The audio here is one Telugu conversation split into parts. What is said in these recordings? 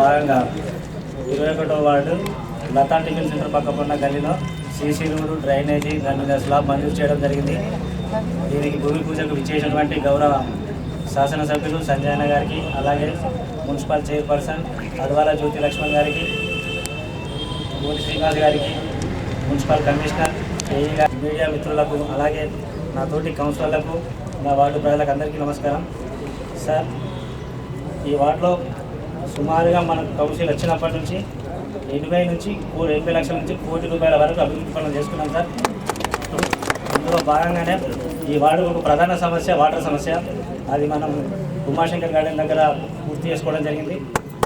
భాగంగా ఇరవై ఒకటో వార్డు లతా టిఫిన్ సెంటర్ పక్క ఉన్న గల్లీలో సీసీ రోడ్డు డ్రైనేజీ దాని మీద స్లాబ్ మంజూరు చేయడం జరిగింది. దీనికి భూమి పూజకు విచ్చేసినటువంటి గౌరవ శాసనసభ్యులు సంజయన గారికి అలాగే మున్సిపల్ చైర్పర్సన్ అద్వాల జ్యోతి లక్ష్మణ్ గారికి గోటి శ్రీనివాస్ గారికి మున్సిపల్ కమిషనర్ ఏఈ గారి మీడియా మిత్రులకు అలాగే నా తోటి కౌన్సిలర్లకు నా వార్డు ప్రజలకు అందరికీ నమస్కారం. సార్ ఈ వార్డులో సుమారుగా మనకు కౌన్సిల్ వచ్చినప్పటి నుంచి ఎనభై నుంచి కో ఎనభై లక్షల నుంచి కోటి రూపాయల వరకు అభివృద్ధి పనులు చేసుకున్నాం సార్. అందులో భాగంగానే ఈ వార్డు ఒక ప్రధాన సమస్య వాటర్ సమస్య. అది మనం ఉమాశంకర్ గార్డెన్ దగ్గర పూర్తి చేసుకోవడం జరిగింది.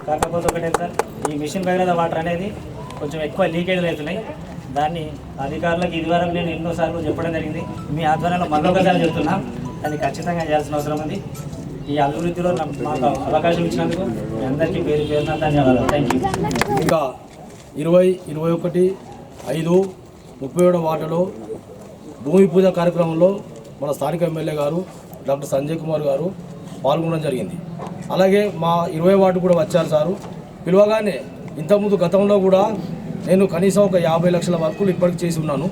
కాకపోతే ఒకటే సార్ ఈ మిషన్ భగీరథ వాటర్ అనేది కొంచెం ఎక్కువ లీకేజ్లు అవుతున్నాయి. దాన్ని అధికారులకు ఇదివరకు నేను ఎన్నోసార్లు చెప్పడం జరిగింది. మీ ఆధ్వర్యంలో మరొకసారి చెప్తున్నా. దాన్ని ఖచ్చితంగా చేయాల్సిన అవసరం ఉంది. ఈ అభివృద్ధిలో మాకు అవకాశం ఇచ్చినందుకు మీ అందరికీ పేరు పేరున ధన్యవాదాలు. థ్యాంక్ యూ ఇంకా ఇరవై ఇరవై ఒకటి ఐదు ముప్పై ఏడో వార్డులో భూమి పూజ కార్యక్రమంలో మన స్థానిక ఎమ్మెల్యే గారు డాక్టర్ సంజయ్ కుమార్ గారు పాల్గొనడం జరిగింది. అలాగే మా ఇరవై వార్డు కూడా వచ్చారు సారు. పిలవగానే ఇంతకుముందు గతంలో కూడా నేను కనీసం ఒక యాభై లక్షల వర్కులు ఇప్పటికి చేసి ఉన్నాను.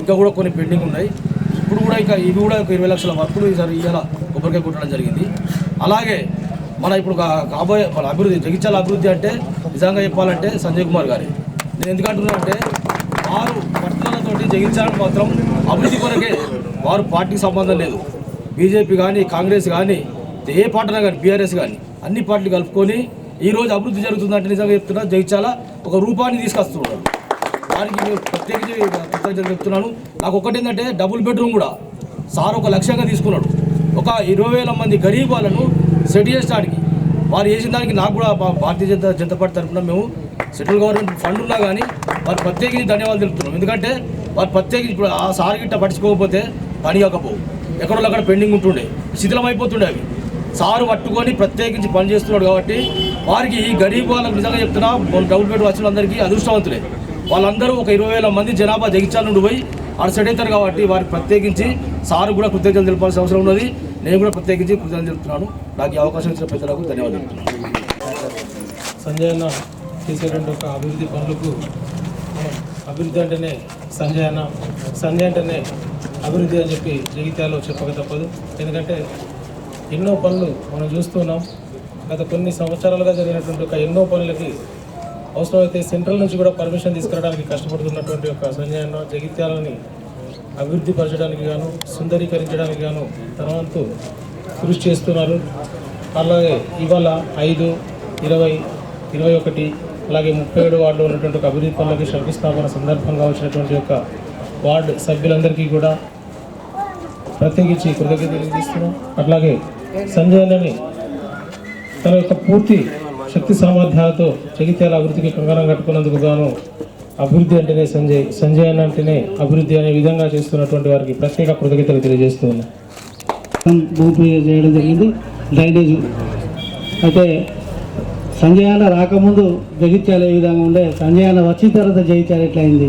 ఇంకా కూడా కొన్ని పెండింగ్ ఉన్నాయి. ఇప్పుడు కూడా ఇంకా ఇవి కూడా ఒక ఇరవై లక్షల వర్కులు ఈసారి ఇవాళ కొబ్బరికాయ కొట్టడం జరిగింది. అలాగే మన ఇప్పుడు కాబోయే మన అభివృద్ధి జగిత్యాల అభివృద్ధి అంటే నిజంగా చెప్పాలంటే సంజయ్ కుమార్ గారి. నేను ఎందుకంటున్నా అంటే వారు పట్టుదలతోటి జగిత్యాలకు మాత్రం అభివృద్ధి కొరకే వారు పార్టీకి సంబంధం లేదు. బీజేపీ కానీ కాంగ్రెస్ కానీ ఏ పార్టీ కానీ బీఆర్ఎస్ కానీ అన్ని పార్టీలు కలుపుకొని ఈ రోజు అభివృద్ధి జరుగుతుందంటే నిజంగా చెప్తున్నా జగిత్యాల ఒక రూపాన్ని తీసుకొస్తున్నారు. దానికి నేను ప్రత్యేకించి చెప్తున్నాను. నాకు ఒకటి ఏంటంటే డబుల్ బెడ్రూమ్ కూడా సార్ ఒక లక్ష్యంగా తీసుకున్నాడు. ఒక ఇరవై వేల మంది గరీబ్ వాళ్ళను సెట్ చేసడానికి వారు చేసిన దానికి నాకు కూడా భారతీయ జనతా జనతా పార్టీ తరఫున మేము సెంట్రల్ గవర్నమెంట్ ఫండ్ ఉన్నా కానీ వారు ప్రత్యేకించి ధన్యవాదాలు తెలుపుతున్నాం. ఎందుకంటే వారు ప్రత్యేకించి ఇప్పుడు ఆ సార్ గిట్ట పట్టించుకోకపోతే పని కాకపోవు ఎక్కడో అక్కడ పెండింగ్ ఉంటుండే శిథిలం అయిపోతుండే అవి. సారు పట్టుకొని ప్రత్యేకించి పని చేస్తున్నాడు కాబట్టి వారికి ఈ గరీబ్ వాళ్ళకి నిజంగా చెప్తున్నా డబుల్ బెడ్ వచ్చిన అందరికీ అదృష్టవంతులే. వాళ్ళందరూ ఒక ఇరవై వేల మంది జనాభా జగిత్యాల నుండి పోయి ఆడ సెట్ అవుతారు కాబట్టి వారికి ప్రత్యేకించి సారు కూడా కృతజ్ఞతలు తెలపాల్సిన అవసరం ఉన్నది. నేను కూడా ప్రత్యేకించి కృతజ్ఞతలు చెప్తున్నాను. నాకు ఈ అవకాశం ఇచ్చిన ప్రజలకు ధన్యవాదాలు చెప్తున్నాను. సంజయ్ అన్న చేసేటువంటి ఒక అభివృద్ధి పనులకు అభివృద్ధి అంటేనే సంజయ్ అన్న సంజయ్ అంటేనే అభివృద్ధి అని చెప్పి జగిత్యాలో చెప్పక తప్పదు. ఎందుకంటే ఎన్నో పనులు మనం చూస్తున్నాం గత కొన్ని సంవత్సరాలుగా జరిగినటువంటి ఒక ఎన్నో పనులకి అవసరమైతే సెంట్రల్ నుంచి కూడా పర్మిషన్ తీసుకురావడానికి కష్టపడుతున్నటువంటి ఒక సంజయ్ అన్న జగిత్యాలని అభివృద్ధి పరచడానికి గాను సుందరీకరించడానికి గాను తన వంతు కృషి చేస్తున్నారు. అలాగే ఇవాళ ఐదు ఇరవై ఇరవై ఒకటి అలాగే ముప్పై ఏడు వార్డులో ఉన్నటువంటి ఒక అభివృద్ధి పనులకి శంకుస్థాపన సందర్భంగా వచ్చినటువంటి యొక్క వార్డు సభ్యులందరికీ కూడా ప్రత్యేకించి కృతజ్ఞతలు తెలియజేస్తున్నాం. అట్లాగే సంజయ్ తన యొక్క పూర్తి శక్తి సామర్థ్యాలతో జగిత్యాల అభివృద్ధికి కంకణం కట్టుకున్నందుకు గాను అభివృద్ధి అంటేనే సంజయ్. సంజయ్ అన్న అంటేనే అభివృద్ధి అనే విధంగా చేస్తున్నటువంటి వారికి ప్రత్యేక కృతజ్ఞతలు తెలియజేస్తూ ఉన్నాం. చేయడం జరిగింది. డ్రైనేజ్. అయితే సంజయాన రాకముందు జగిత్యాలు ఏ విధంగా ఉండే సంజయాన వచ్చిన తర్వాత జగిత్యాలు ఎట్లయింది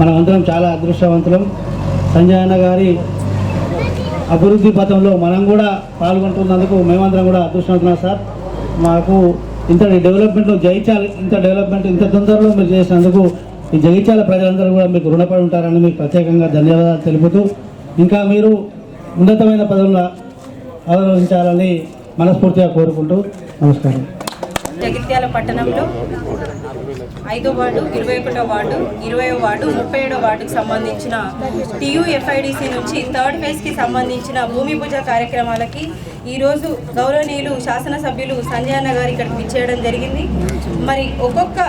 మనం అందరం చాలా అదృష్టవంతులం. సంజయాన గారి అభివృద్ధి పథంలో మనం కూడా పాల్గొంటున్నందుకు మేమందరం కూడా అదృష్టవంతున్నాం సార్. మాకు ఇంత డెవలప్మెంట్లో జయించాలి ఇంత డెవలప్మెంట్ ఇంత తొందరలో మీరు చేసినందుకు ఈ జగిత్యాల ప్రజలందరూ కూడా మీకు రుణపడి ఉంటారని మీకు ప్రత్యేకంగా ధన్యవాదాలు తెలుపుతూ ఇంకా మీరు ఉన్నతమైన పదవులను అవరోధించాలని మనస్ఫూర్తిగా కోరుకుంటూ నమస్కారం. జగిత్యాల పట్టణంలో ఐదో వార్డు ఇరవై ఒకటో వార్డు ఇరవై వార్డు ముప్పై ఏడో వార్డుకి సంబంధించిన టీయూఎఫ్ఐడిసి నుంచి థర్డ్ ఫేజ్కి సంబంధించిన భూమి పూజ కార్యక్రమాలకి ఈరోజు గౌరవనీయులు శాసనసభ్యులు సంజయ్ అన్న గారు ఇక్కడికి విచ్చేయడం జరిగింది. మరి ఒక్కొక్క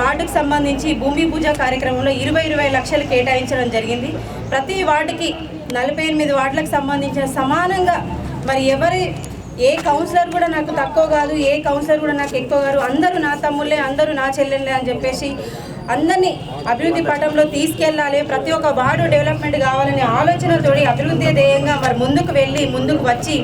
వార్డుకు సంబంధించి భూమి పూజ కార్యక్రమంలో ఇరవై ఇరవై లక్షలు కేటాయించడం జరిగింది. ప్రతి వార్డుకి నలభై ఎనిమిది వార్డులకు సంబంధించిన సమానంగా మరి ఎవరి ఏ కౌన్సిలర్ కూడా నాకు తక్కువ కాదు ఏ కౌన్సిలర్ కూడా నాకు ఎక్కువ కాదు అందరూ నా తమ్ముళ్ళే అందరూ నా చెల్లెళ్ళే అని చెప్పేసి అందరినీ అభివృద్ధి పటంలో తీసుకెళ్ళాలి. ప్రతి ఒక్క వార్డు డెవలప్మెంట్ కావాలనే ఆలోచనతోటి అభివృద్ధి ధ్యేయంగా మరి ముందుకు వెళ్ళి ముందుకు వచ్చి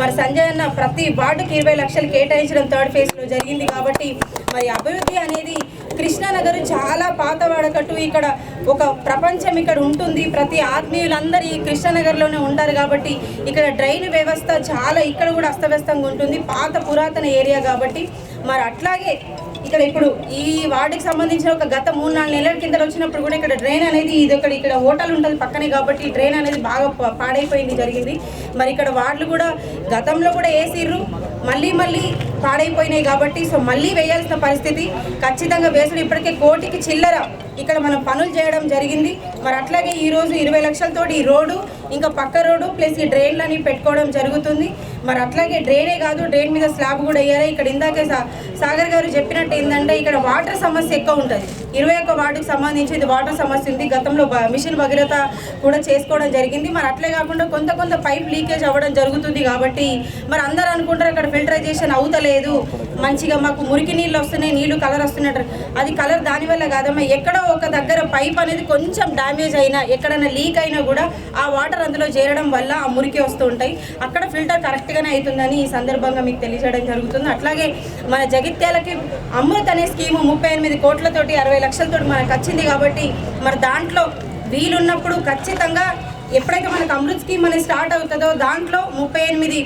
మరి సంజయ్ అన్న ప్రతి వార్డుకి ఇరవై లక్షలు కేటాయించడం థర్డ్ ఫేజ్లో జరిగింది కాబట్టి మరి అభివృద్ధి అనేది కృష్ణానగర్ చాలా పాత వాడకట్టు. ఇక్కడ ఒక ప్రపంచం ఇక్కడ ఉంటుంది. ప్రతి ఆత్మీయులందరూ ఈ కృష్ణానగర్లోనే ఉంటారు కాబట్టి ఇక్కడ డ్రైన్ వ్యవస్థ చాలా ఇక్కడ కూడా అస్తవ్యస్తంగా ఉంటుంది. పాత పురాతన ఏరియా కాబట్టి మరి అట్లాగే ఇక్కడ ఇప్పుడు ఈ వార్డుకి సంబంధించిన ఒక గత మూడు నాలుగు నెలల కింద వచ్చినప్పుడు కూడా ఇక్కడ డ్రైన్ అనేది ఇది ఒకటి ఇక్కడ హోటల్ ఉంటుంది పక్కనే కాబట్టి డ్రైన్ అనేది బాగా పాడైపోయింది జరిగింది. మరి ఇక్కడ వార్డులు కూడా గతంలో కూడా వేసిర్రు మళ్ళీ మళ్ళీ పాడైపోయినాయి కాబట్టి సో మళ్ళీ వేయాల్సిన పరిస్థితి. ఖచ్చితంగా వేసుడు ఇప్పటికే కోటికి చిల్లర. ఇక్కడ మనం పనులు చేయడం జరిగింది. మరి అట్లాగే ఈరోజు ఇరవై లక్షలతోటి ఈ రోడ్డు ఇంకా పక్క రోడ్డు ప్లస్ ఈ డ్రైన్లని పెట్టుకోవడం జరుగుతుంది. మరి అట్లాగే డ్రైనే కాదు డ్రైన్ మీద స్లాబ్ కూడా వేయాలి. ఇక్కడ ఇందాకే సా- సాగర్ గారు చెప్పినట్టు ఏంటంటే ఇక్కడ వాటర్ సమస్య ఎక్కువ ఉంటుంది. ఇరవై ఒక్క వార్డుకు సంబంధించి ఇది వాటర్ సమస్య ఉంది. గతంలో మిషన్ భగీరథ కూడా చేసుకోవడం జరిగింది. మరి అట్లే కాకుండా కొంత కొంత పైప్ లీకేజ్ అవ్వడం జరుగుతుంది కాబట్టి మరి అందరూ అనుకుంటారు అక్కడ ఫిల్టరైజేషన్ అవుతలేదు. మంచిగా మాకు మురికి నీళ్ళు వస్తున్నాయి నీళ్ళు కలర్ వస్తున్నట్టు. అది కలర్ దానివల్ల కాదమ్మా ఎక్కడో ఒక దగ్గర పైప్ అనేది కొంచెం డ్యామేజ్ అయినా ఎక్కడైనా లీక్ అయినా కూడా ఆ వాటర్ అందులో చేరడం వల్ల ఆ మురికి వస్తూ ఉంటాయి. అక్కడ ఫిల్టర్ కరెక్ట్గానే అవుతుందని ఈ సందర్భంగా మీకు తెలియజేయడం జరుగుతుంది. అట్లాగే మన జగిత్యాలకి అమృత్ అనే స్కీము ముప్పై ఎనిమిది కోట్లతోటి అరవై లక్షలతోటి మనకు వచ్చింది కాబట్టి మరి దాంట్లో వీలున్నప్పుడు ఖచ్చితంగా ఎప్పుడైతే మనకు అమృత్ స్కీమ్ అనేది స్టార్ట్ అవుతుందో దాంట్లో ముప్పై ఎనిమిది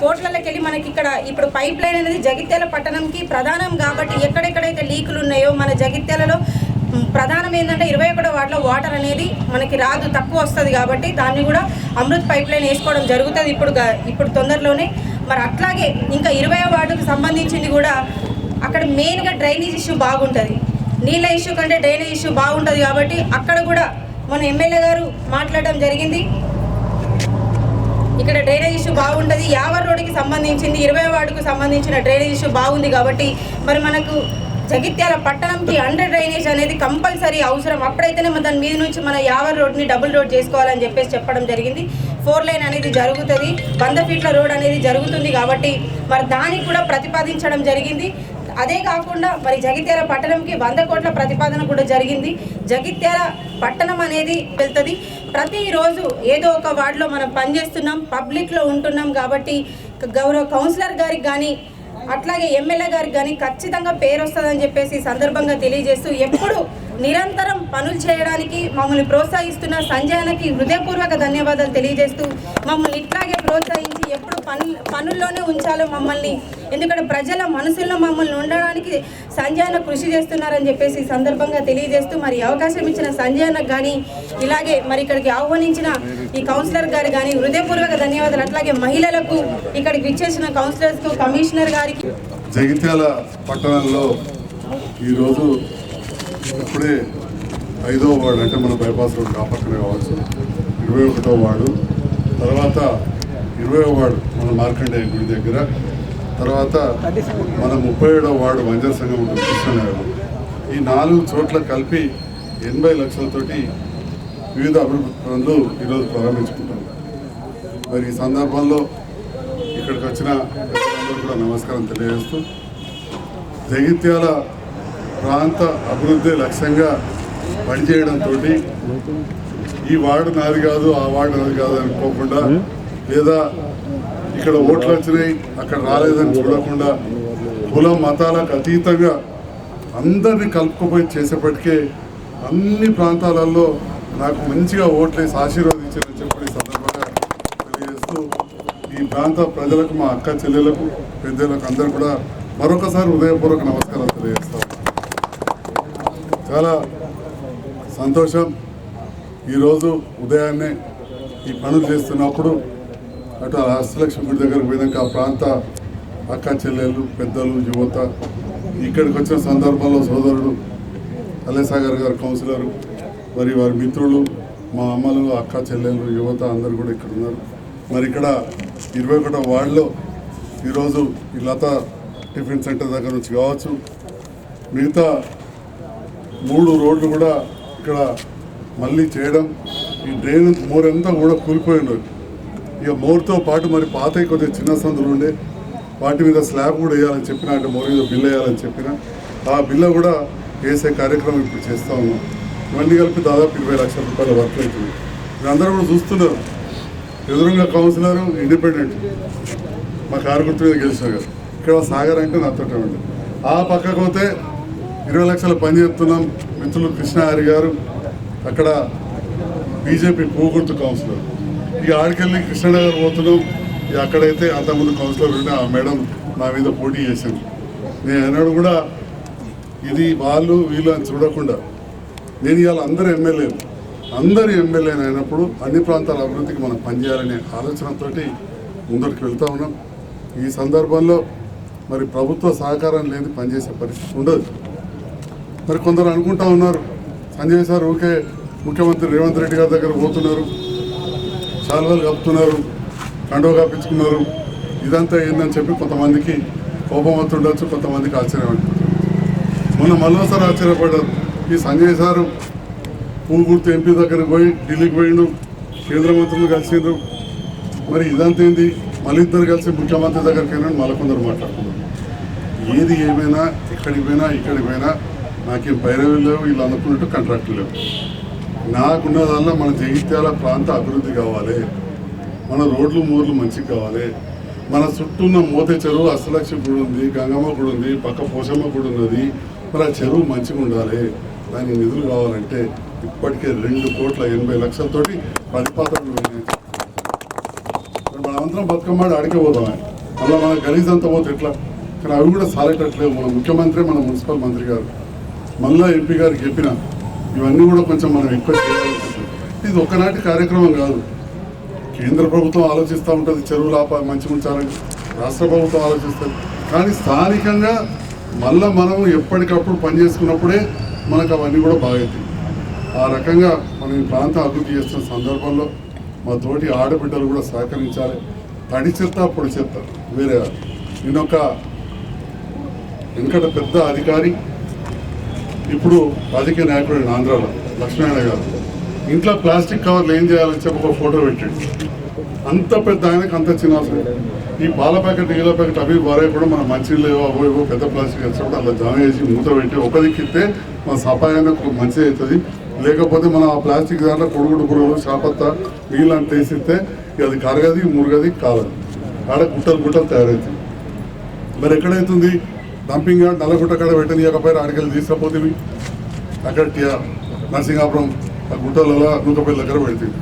కోట్లలోకి వెళ్ళి మనకి ఇక్కడ ఇప్పుడు పైప్ లైన్ అనేది జగిత్యాల పట్టణంకి ప్రధానం కాబట్టి ఎక్కడెక్కడైతే లీకులు ఉన్నాయో మన జగిత్యాలలో ప్రధానం ఏంటంటే ఇరవై ఒకటో వార్డులో వాటర్ అనేది మనకి రాదు తక్కువ వస్తుంది కాబట్టి దాన్ని కూడా అమృత్ పైప్ లైన్ వేసుకోవడం జరుగుతుంది ఇప్పుడు ఇప్పుడు తొందరలోనే. మరి అట్లాగే ఇంకా ఇరవై వార్డుకు సంబంధించింది కూడా అక్కడ మెయిన్గా డ్రైనేజ్ ఇష్యూ బాగుంటుంది. నీళ్ళ ఇష్యూ కంటే డ్రైనేజ్ ఇష్యూ బాగుంటుంది కాబట్టి అక్కడ కూడా మన ఎమ్మెల్యే గారు మాట్లాడడం జరిగింది. ఇక్కడ డ్రైనేజ్ ఇష్యూ బాగుంటుంది. యావర్ రోడ్డుకి సంబంధించింది ఇరవై వార్డుకు సంబంధించిన డ్రైనేజ్ ఇష్యూ బాగుంది కాబట్టి మరి మనకు జగిత్యాల పట్టణంకి అండర్ డ్రైనేజ్ అనేది కంపల్సరీ అవసరం. అప్పుడైతేనే మన దాని మీద నుంచి మన యావర్ రోడ్ని డబుల్ రోడ్ చేసుకోవాలని చెప్పేసి చెప్పడం జరిగింది. ఫోర్ లైన్ అనేది జరుగుతుంది. వంద ఫీట్ల రోడ్ అనేది జరుగుతుంది కాబట్టి మరి దానికి కూడా ప్రతిపాదించడం జరిగింది. అదే కాకుండా మరి జగిత్యాల పట్టణంకి వంద కోట్ల ప్రతిపాదన కూడా జరిగింది. జగిత్యాల పట్టణం అనేది వెళ్తుంది. ప్రతిరోజు ఏదో ఒక వార్డులో మనం పనిచేస్తున్నాం. పబ్లిక్లో ఉంటున్నాం కాబట్టి గౌరవ కౌన్సిలర్ గారికి కానీ అట్లాగే ఎమ్మెల్యే గారికి కానీ ఖచ్చితంగా పేరు వస్తుందని చెప్పేసి సందర్భంగా తెలియజేస్తూ ఎప్పుడు నిరంతరం పనులు చేయడానికి మమ్మల్ని ప్రోత్సహిస్తున్న సంజయానికి హృదయపూర్వక ధన్యవాదాలు తెలియజేస్తూ మమ్మల్ని ఇట్లాగే ప్రోత్సహించి ఎప్పుడు పనులు పనుల్లోనే ఉంచాలో మమ్మల్ని. ఎందుకంటే ప్రజల మనసుల్లో మమ్మల్ని ఉండడానికి సంజయన కృషి చేస్తున్నారని చెప్పేసి సందర్భంగా తెలియజేస్తూ మరి అవకాశం ఇచ్చిన సంజయనకు కానీ ఇలాగే మరి ఇక్కడికి ఆహ్వానించిన ఈ కౌన్సిలర్ గారు కానీ హృదయపూర్వక ధన్యవాదాలు. అట్లాగే మహిళలకు ఇక్కడికి విచ్చేసిన కౌన్సిలర్స్కు కమిషనర్ గారికి. జగిత్యాల పట్టణంలో ఈరోజు ఇప్పుడే ఐదో వార్డు అంటే మన బైపాస్ రోడ్ కాపక్కనే కావచ్చు ఇరవై ఒకటో వార్డు. తర్వాత ఇరవై వార్డు మన మార్కండేయ గుడి దగ్గర. తర్వాత మన ముప్పై ఏడవ వార్డు వంజర సంఘం ఉంటుంది కృష్ణనగర్ ఈ నాలుగు చోట్ల కలిపి ఎనభై లక్షలతోటి వివిధ అభివృద్ధి పనులు ఈరోజు ప్రారంభించుకుంటాం మరి ఈ సందర్భంలో ఇక్కడికి వచ్చిన కూడా నమస్కారం తెలియజేస్తూ జగిత్యాల ప్రాంత అభివృద్ధి లక్ష్యంగా పనిచేయడంతో ఈ వార్డు నాది కాదు ఆ వార్డు నాది కాదు అనుకోకుండా లేదా ఇక్కడ ఓట్లు వచ్చినాయి అక్కడ రాలేదని చూడకుండా కుల మతాలకు అతీతంగా అందరినీ కలుపుకుపోయి చేసేప్పటికే అన్ని ప్రాంతాలలో నాకు మంచిగా ఓట్లేసి ఆశీర్వదించారని చెప్పి సందర్భంగా తెలియజేస్తూ ఈ ప్రాంత ప్రజలకు మా అక్క చెల్లెలకు పెద్దలకు అందరూ కూడా మరొకసారి హృదయపూర్వక నమస్కారాలు తెలియజేస్తాం చాలా సంతోషం. ఈరోజు ఉదయాన్నే ఈ పనులు చేస్తున్నప్పుడు అటు హస్తలక్ష్మి గుడి దగ్గరకు పోయినాక ఆ ప్రాంత అక్క చెల్లెళ్ళు పెద్దలు యువత ఇక్కడికి వచ్చిన సందర్భంలో సోదరుడు అలేసాగర్ గారు కౌన్సిలరు మరి వారి మిత్రులు మా అమ్మలు అక్క చెల్లెళ్ళు యువత అందరు కూడా ఇక్కడ ఉన్నారు. మరి ఇక్కడ ఇరవై ఒకటో వార్డులో ఈరోజు ఈ లత టిఫిన్ సెంటర్ దగ్గర నుంచి కావచ్చు. మిగతా మూడు రోడ్లు కూడా ఇక్కడ మళ్ళీ చేయడం ఈ డ్రైన్ మూరంతా కూడా కూలిపోయింది ఇక మోర్తో పాటు మరి పాత కొద్దిగా చిన్న సందులు ఉండే. వాటి మీద స్లాబ్ కూడా వేయాలని చెప్పిన అంటే మోర్ మీద బిల్ వేయాలని చెప్పిన. ఆ బిల్లు కూడా వేసే కార్యక్రమం ఇప్పుడు చేస్తూ ఉన్నాం. ఇవన్నీ కలిపి దాదాపు ఇరవై లక్షల రూపాయల వర్క్ అవుతుంది. మీరందరూ కూడా చూస్తున్నారు. ఎదురుగా కౌన్సిలర్ ఇండిపెండెంట్. మా కార్యకర్త మీద గెలిచిన ఇక్కడ సాగర్ అంటే నాతో ఉండి. ఆ పక్కకు పోతే ఇరవై లక్షల పని చేస్తున్నాం. మిత్రులు కృష్ణహారి గారు. అక్కడ బీజేపీ పూగుర్తు కౌన్సిలర్. ఇక ఆడికెళ్ళి కృష్ణనగర్ పోతున్నాం. ఇక అక్కడైతే అంతకుముందు కౌన్సిలర్ ఉంటే ఆ మేడం నా మీద పోటీ చేసింది. నేను అన్నాడు కూడా ఇది వాళ్ళు వీళ్ళు అని చూడకుండా నేను ఇవాళ అందరు ఎమ్మెల్యేలు. అందరు ఎమ్మెల్యేలు అయినప్పుడు అన్ని ప్రాంతాల అభివృద్ధికి మనం పనిచేయాలనే ఆలోచనతో ముందరికి వెళ్తూ ఉన్నాం. ఈ సందర్భంలో మరి ప్రభుత్వ సహకారం లేని పనిచేసే పరిస్థితి ఉండదు. మరి కొందరు అనుకుంటా ఉన్నారు సంజయ్ సార్ ఊకే ముఖ్యమంత్రి రేవంత్ రెడ్డి గారి దగ్గర పోతున్నారు. శాల్వాలు కప్పుతున్నారు కండువ కప్పించుకున్నారు ఇదంతా ఏందని చెప్పి కొంతమందికి కోపం అవుతుండొచ్చు కొంతమందికి ఆశ్చర్యం మొన్న మళ్ళీసారి ఆశ్చర్యపడ్డారు ఈ సంజయ్ సారు పూగుర్తి ఎంపీ దగ్గరకు పోయి ఢిల్లీకి పోయిండు కేంద్ర మంత్రులు కలిసిండ్రు. మరి ఇదంతా ఏంది? మళ్ళీ ఇద్దరు కలిసి ముఖ్యమంత్రి దగ్గరికి వెళ్ళండి మళ్ళీ కొందరు మాట్లాడుతున్నారు ఏది ఏమైనా ఎక్కడికి పోయినా ఇక్కడికి పోయినా నాకేం పైరవీలు లేవు వీళ్ళు అనుకున్నట్టు కాంట్రాక్టులు లేవు. నాకున్నదల్లా మన జగిత్యాల ప్రాంత అభివృద్ధి కావాలి. మన రోడ్లు మూర్లు మంచిగా కావాలి. మన చుట్టూ ఉన్న మోతే చెరువు అష్టలక్ష గుడి ఉంది గంగమ్మ గుడి ఉంది పక్క పోషమ్మ గుడి ఉన్నది. మరి ఆ చెరువు మంచిగా ఉండాలి. దానికి నిధులు కావాలంటే ఇప్పటికే రెండు కోట్ల ఎనభై లక్షలతోటి ప్రతిపాదనలు ఉన్నాయి. మరి మనమందరం బతుకమ్మాడు ఆడికే పోతాం అలా మన గలీజ్ అంతా పోతే ఎట్లా? కానీ అవి కూడా సాలేటట్లేవు మన ముఖ్యమంత్రి మన మున్సిపల్ మంత్రి గారు. మళ్ళా ఎంపీ గారికి చెప్పిన ఇవన్నీ కూడా కొంచెం మనం ఎక్కువ చేయాలి ఇది ఒకనాటి కార్యక్రమం కాదు. కేంద్ర ప్రభుత్వం ఆలోచిస్తూ ఉంటుంది చెరువులు ఆప మంచిగా ఉంచాలని. రాష్ట్ర ప్రభుత్వం ఆలోచిస్తుంది. కానీ స్థానికంగా మళ్ళీ మనం ఎప్పటికప్పుడు పనిచేసుకున్నప్పుడే మనకు అవన్నీ కూడా బాగవుతాయి ఆ రకంగా మనం ఈ ప్రాంతం అభివృద్ధి చేస్తున్న సందర్భంలో మా తోటి ఆడబిడ్డలు కూడా సహకరించాలి. తడి చెత్త పొడి చెత్త వేరే నేను ఒక వెంకట పెద్ద అధికారి ఇప్పుడు రాజకీయ నాయకుడు ఆంధ్రాలో లక్ష్మీనారాయణ గారు ఇంట్లో ప్లాస్టిక్ కవర్లు ఏం చేయాలని చెప్పి ఒక ఫోటో పెట్టాడు. అంత పెద్ద ఆయనకు అంత చిన్న అవసరం ఈ పాల ప్యాకెట్ నీళ్ళ ప్యాకెట్ అవి వారే కూడా మన మంచినీళ్ళు ఏవో అవో ఏవో పెద్ద ప్లాస్టిక్ వచ్చినప్పుడు అలా జమ చేసి మూత పెట్టి ఒక దిక్కితే మన సపాయానికి మంచి అవుతుంది. లేకపోతే మనం ఆ ప్లాస్టిక్ దాంట్లో కొడుగుడు పురుగులు చాపత్త నీళ్ళు అంటే వేసిస్తే అది కరగది మురగది కాలదు. ఆడ గుట్టలు గుట్టలు తయారవుతుంది మరి ఎక్కడైతుంది? డంపింగ్ యార్డ్ నల్లగుట్ట కాడ పెట్టనీయకపోయినా ఆడికెళ్ళి తీసుకపోతుంది అక్కడ టి- నరసింహాపురం ఆ గుట్టలలో నూకపల్లి దగ్గర పెడుతుంది.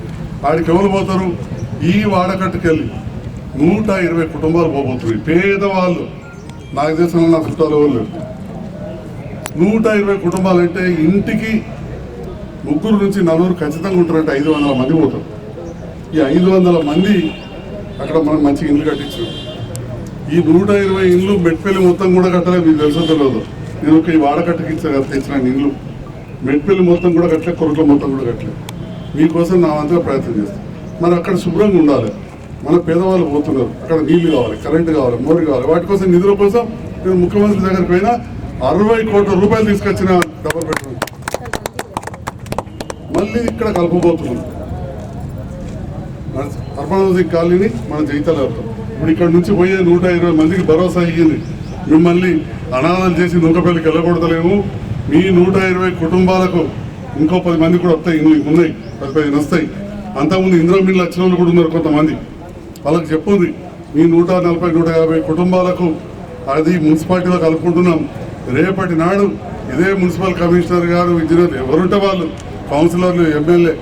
ఆడికి ఎవరు పోతారు? ఈ వాడకట్టుకెళ్ళి నూట ఇరవై కుటుంబాలు పోబోతున్నాయి పేదవాళ్ళు. నాకు తెలిసిన నా చుట్టాలు ఎవరు నూట ఇరవై కుటుంబాలు అంటే ఇంటికి ముగ్గురు నుంచి నలుగురు ఖచ్చితంగా ఉంటారంటే ఐదు వందల మంది పోతారు. ఈ ఐదు వందల మంది అక్కడ మనం మంచి ఇల్లు కట్టించారు. ఈ నూట ఇరవై ఇండ్లు మెట్పల్లి మొత్తం కూడా కట్టలేదు మీకు తెలుసో తెలియదు. నేను ఒక ఈ వాడకట్టుకి తెచ్చిన ఇండ్లు. మెట్పల్లి మొత్తం కూడా కట్టలే కొరట్ల మొత్తం కూడా కట్టలేదు మీకోసం నా వంతుగా ప్రయత్నం చేస్తాను మరి అక్కడ శుభ్రంగా ఉండాలి. మన పేదవాళ్ళు పోతున్నారు. అక్కడ నీళ్ళు కావాలి కరెంటు కావాలి మోరు కావాలి. వాటి కోసం నిధుల కోసం నేను ముఖ్యమంత్రి దగ్గరికి పోయినా అరవై కోట్ల రూపాయలు తీసుకొచ్చిన డబల్ బెడ్రూమ్ మళ్ళీ ఇక్కడ కలపబోతున్నాం అర్బన్ కాలనీని కాలనీ మన జైతాలు ఇప్పుడు ఇక్కడ నుంచి పోయే నూట ఇరవై మందికి భరోసా అయ్యింది మిమ్మల్ని అనాథం చేసి నూకపల్లికి వెళ్ళకూడదలేము మీ నూట ఇరవై కుటుంబాలకు ఇంకో పది మంది కూడా వస్తాయి. ఇన్ని ఉన్నాయి. పది పదిహేను వస్తాయి. అంతకుముందు ఇంద్రా మిల్లు వచ్చిన వాళ్ళు కూడా ఉన్నారు కొంతమంది. వాళ్ళకి చెప్పుంది మీ నూట నలభై నూట యాభై కుటుంబాలకు అది మున్సిపాలిటీలో కలుపుకుంటున్నాం. రేపటి నాడు ఇదే మున్సిపల్ కమిషనర్ గారు ఇంజనీర్ ఎవరుంటే వాళ్ళు కౌన్సిలర్లు ఎమ్మెల్యే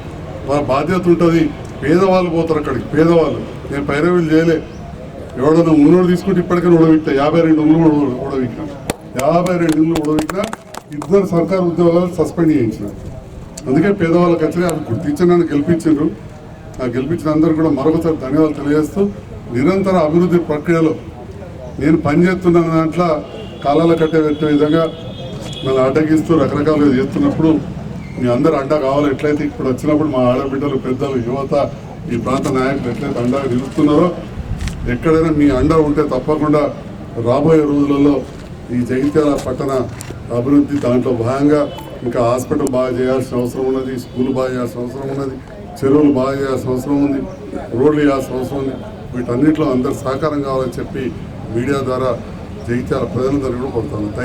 వాళ్ళ బాధ్యత ఉంటుంది. పేదవాళ్ళు పోతారు అక్కడికి పేదవాళ్ళు. నేను పైరవీలు చేయలే. ఎవడన్నా ఉన్నోడు తీసుకుంటే ఇప్పటికైనా ఉడవిక్తా యాభై రెండు ఇళ్ళు ఉడవిక్కినా యాభై రెండు ఇళ్ళు ఉడవిక్కినా ఇద్దరు సర్కారు ఉద్యోగాలు సస్పెండ్ చేయించిన. అందుకే పేదవాళ్ళకి వచ్చినా అవి గుర్తించి నన్ను గెలిపించారు ఆ గెలిపించిన అందరూ కూడా మరొకసారి ధన్యవాదాలు తెలియజేస్తూ నిరంతర అభివృద్ధి ప్రక్రియలో నేను పనిచేస్తున్న దాంట్లో కాలాల కట్టే పెట్టే విధంగా నన్ను అడ్డగిస్తూ రకరకాలుగా చేస్తున్నప్పుడు మీ అందరు అండ కావాలి. ఎట్లయితే ఇప్పుడు వచ్చినప్పుడు మా ఆడబిడ్డలు పెద్దలు యువత ఈ ప్రాంత నాయకులు ఎట్లయితే అండగా నిలుస్తున్నారో ఎక్కడైనా మీ అండ ఉంటే తప్పకుండా రాబోయే రోజులలో ఈ జగిత్యాల పట్టణ అభివృద్ధి దాంట్లో భాగంగా ఇంకా హాస్పిటల్ బాగా చేయాల్సిన అవసరం ఉన్నది స్కూల్ బాగా చేయాల్సిన అవసరం ఉన్నది చెరువులు బాగా చేయాల్సిన అవసరం ఉంది రోడ్లు చేయాల్సిన అవసరం ఉంది. వీటన్నిటిలో అందరు సహకారం కావాలని చెప్పి మీడియా ద్వారా జగిత్యాల ప్రజలందరూ కూడా కోరుతాను